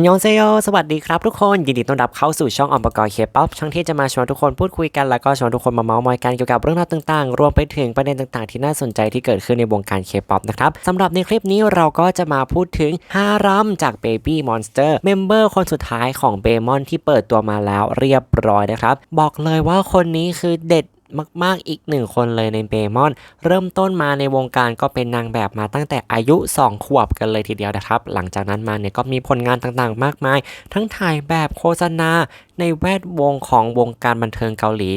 อันยองเซโยสวัสดีครับทุกคน ยินดีต้อนรับเข้าสู่ช่องออมประกรณ์เคป๊อปช่องที่จะมาชวนทุกคนพูดคุยกัน แล้วก็ชวนทุกคนมาเมาส์มอยกันเกี่ยวกับเรื่องราวต่างๆ รวมไปถึงประเด็นต่างๆ ที่น่าสนใจที่เกิดขึ้นในวงการเคป๊อปนะครับสำหรับในคลิปนี้เราก็จะมาพูดถึงฮารัมจาก Baby Monster เมมเบอร์คนสุดท้ายของเบมอนที่เปิดตัวมาแล้วเรียบร้อยนะครับ บอกเลยว่าคนนี้คือเด็ด มากๆอีกหนึ่งคนเลยในเบมอน เริ่มต้นมาในวงการก็เป็นนางแบบมาตั้งแต่อายุ 2 ขวบกันเลยทีเดียวนะครับ หลังจากนั้นมาเนี่ยก็มีผลงานต่างๆ มากมาย ทั้งถ่ายแบบโฆษณาในแวดวงของวงการบันเทิงเกาหลี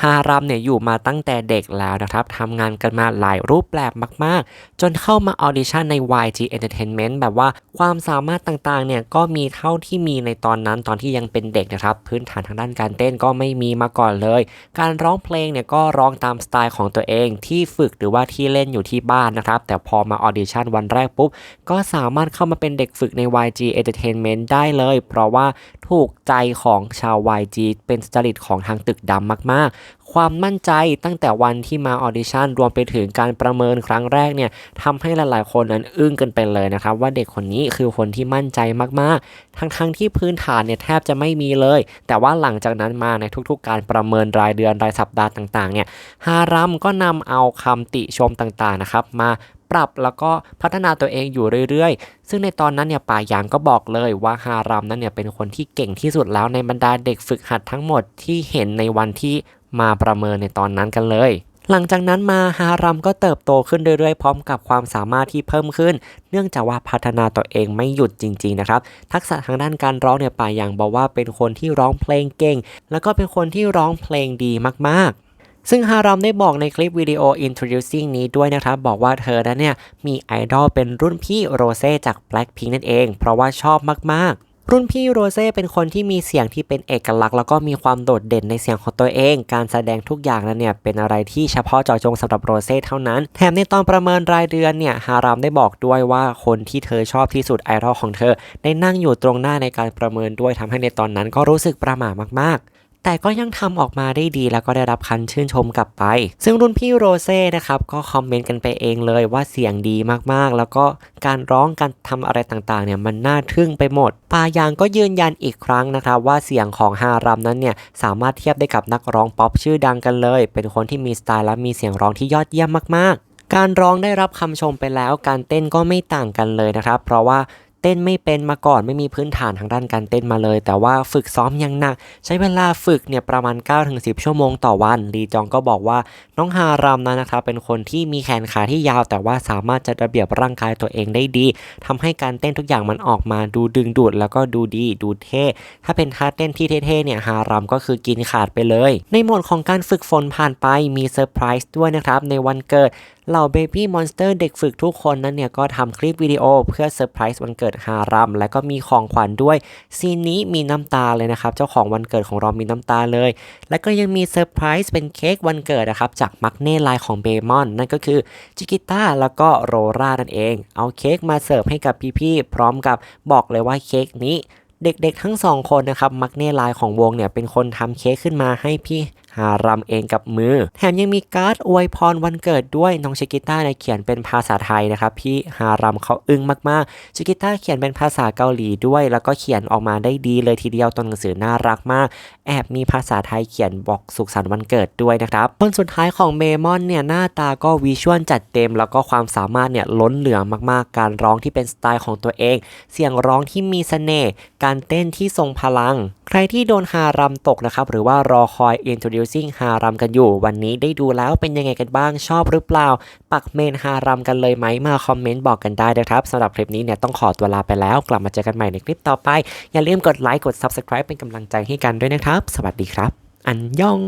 ฮารัมเนี่ยอยู่มาตั้งแต่เด็กแล้วนะครับทำงานกันมาหลายรูปแบบมาก ๆ จนเข้ามาออดิชั่นใน YG Entertainment แบบว่าความสามารถต่างๆ เนี่ยก็มีเท่าที่มีในตอนนั้นตอนที่ยังเป็นเด็กนะครับ พื้นฐานทางด้านการเต้นก็ไม่มีมาก่อนเลย การร้องเพลงเนี่ยก็ร้องตามสไตล์ของตัวเองที่ฝึกหรือว่าที่เล่นอยู่ที่บ้านนะครับ แต่พอมาออดิชั่นวันแรกปุ๊บ ก็สามารถเข้ามาเป็นเด็กฝึกใน YG Entertainment ได้เลย เพราะว่าถูกใจของชาว YG เป็นจริตของทางตึกดำมากๆความมั่นใจตั้งแต่วันที่มาออดิชั่นรวมไปถึงการประเมินครั้งแรกเนี่ยทำให้หลายๆ คนนั้นอึ้งกันไปเลยนะครับ ว่าเด็กคนนี้คือคนที่มั่นใจมากๆ ทั้งๆที่พื้นฐานเนี่ยแทบจะไม่มีเลย แต่ว่าหลังจากนั้นมาในทุกๆ การประเมินรายเดือนรายสัปดาห์ต่างๆเนี่ยฮารัมก็นำเอาคำติชมต่างๆนะครับมาปรับแล้วก็พัฒนาตัวเองอยู่เรื่อยๆ ซึ่งในตอนนั้นเนี่ยป่ายางก็บอกเลยว่าฮารัมนั้นเนี่ยเป็นคนที่เก่งที่สุดแล้วในบรรดาเด็กฝึกหัดทั้งหมดที่เห็นในวันที่ มาประเมินในตอนนั้นกันเลย หลังจากนั้นมาฮารัมก็เติบโตขึ้นเรื่อยๆ พร้อมกับความสามารถที่เพิ่มขึ้น เนื่องจากว่าพัฒนาตัวเองไม่หยุดจริง ๆ นะครับ ทักษะทางด้านการร้องเนี่ยป่าหยางบอกว่าเป็นคนที่ร้องเพลงเก่ง แล้วก็เป็นคนที่ร้องเพลงดีมากๆซึ่งฮารอมได้บอกในคลิปวิดีโอ introducing นี้ด้วยนะครับ บอกว่าเธอนั้นเนี่ย มีไอดอลเป็นรุ่นพี่โรเซ่จาก Blackpink นั่นเอง เพราะว่าชอบมาก ๆ รุ่นพี่โรเซ่เป็นคนที่มีเสียงที่เป็นเอกลักษณ์แล้วก็มีความโดดเด่นในเสียงของตัวเอง การแสดงทุกอย่างนั้นเนี่ยเป็นอะไรที่เฉพาะเจาะจงสำหรับโรเซ่เท่านั้น แถมในตอนประเมินรายเดือนเนี่ยฮารามได้บอกด้วยว่าคนที่เธอชอบที่สุดไอดอลของเธอ ได้นั่งอยู่ตรงหน้าในการประเมินด้วยทำให้ในตอนนั้นก็รู้สึกประหม่ามากๆ แต่ก็ยังทำออกมาได้ดีแล้วก็ได้รับคันชื่นชมกลับไป ซึ่งรุ่นพี่โรเซ่นะครับก็คอมเมนต์กันไปเองเลยว่าเสียงดีมากๆ แล้วก็การร้องการทำอะไรต่างๆเนี่ยมันน่าทึ่งไปหมด ปายางก็ยืนยันอีกครั้งนะครับว่าเสียงของฮารัมนั้นเนี่ยสามารถเทียบได้กับนักร้องป๊อปชื่อดังกันเลย เป็นคนที่มีสไตล์และมีเสียงร้องที่ยอดเยี่ยมมากๆการร้องได้รับคำชมไปแล้วการเต้นก็ไม่ต่างกันเลยนะครับ เพราะว่า เต้นไม่เป็นมาก่อนไม่มีพื้นฐานทางด้านการเต้นมาเลย แต่ว่าฝึกซ้อมอยังหนัก ใช้เวลาฝึกเนี่ยประมาณ 9-10 ชั่วโมงต่อวันลีจองก็บอกว่าน้องฮารามนั้นะครับเป็นคนที่มีแขนขาที่ยาว แต่ว่าสามารถจัดระเบียบร่างกายตัวเองได้ดีทำให้การเต้นทุกอย่างมันออกมาดูดึงดูด แล้วก็ดูดีดูเท่ถ้าเป็นท่าเต้นที่เท่ๆเนี่ยฮารามก็คือกินขาดไปเลย ในหมดของการฝึกฝนผ่านไปมีเซอร์ไพรส์ด้วยนะครับในวันเกิดเหล่า Baby Monster เด็กฝึกทุกคนนั้นเนี่ยก็ทำคลิปวิดีโอเพื่อเซอร์ไพรส์วันเกิดฮารัม และก็มีของขวัญด้วย ซีนนี้มีน้ำตาเลยนะครับ เจ้าของวันเกิดของเรามีน้ำตาเลย และก็ยังมีเซอร์ไพรส์เป็นเค้กวันเกิดนะครับ จากมักเน่ไลน์ของเบมอน นั่นก็คือจิกิต้าแล้วก็โรรานั่นเอง เอาเค้กมาเสิร์ฟให้กับพี่ๆพร้อมกับบอกเลยว่าเค้กนี้เด็กๆทั้งสองคนนะครับ มักเน่ไลน์ของวงเนี่ยเป็นคนทำเค้กขึ้นมาให้พี่ ฮารำเองกับมือ แถมยังมีการ์ดอวยพรวันเกิดด้วยน้องชิกิต้าเนี่ยเขียนเป็นภาษาไทยนะครับพี่ฮารำเขาอึ้งมากๆชิกิต้าเขียนเป็นภาษาเกาหลีด้วย แล้วก็เขียนออกมาได้ดีเลยทีเดียวตัวหนังสือน่ารักมาก แอบมีภาษาไทยเขียนบอกสุขสันต์วันเกิดด้วยนะครับคนสุดท้ายของเมมอนเนี่ยหน้าตาก็วิชวลจัดเต็ม แล้วก็ความสามารถเนี่ยล้นเหลือมากๆ การร้องที่เป็นสไตล์ของตัวเอง เสียงร้องที่มีเสน่ห์การเต้นที่ทรงพลัง ใครที่โดนฮารำตกนะครับหรือว่ารอคอย introducing ฮารำกันอยู่ วันนี้ได้ดูแล้วเป็นยังไงกันบ้างชอบหรือเปล่า ปักเมนฮารำกันเลยไหมมาคอมเมนต์บอกกันได้นะครับสำหรับคลิปนี้เนี่ยต้องขอตัวลาไปแล้ว กลับมาเจอกันใหม่ในคลิปต่อไป อย่าลืมกดไลค์กด subscribe เป็นกำลังใจให้กันด้วยนะครับ สวัสดีครับ อันยอง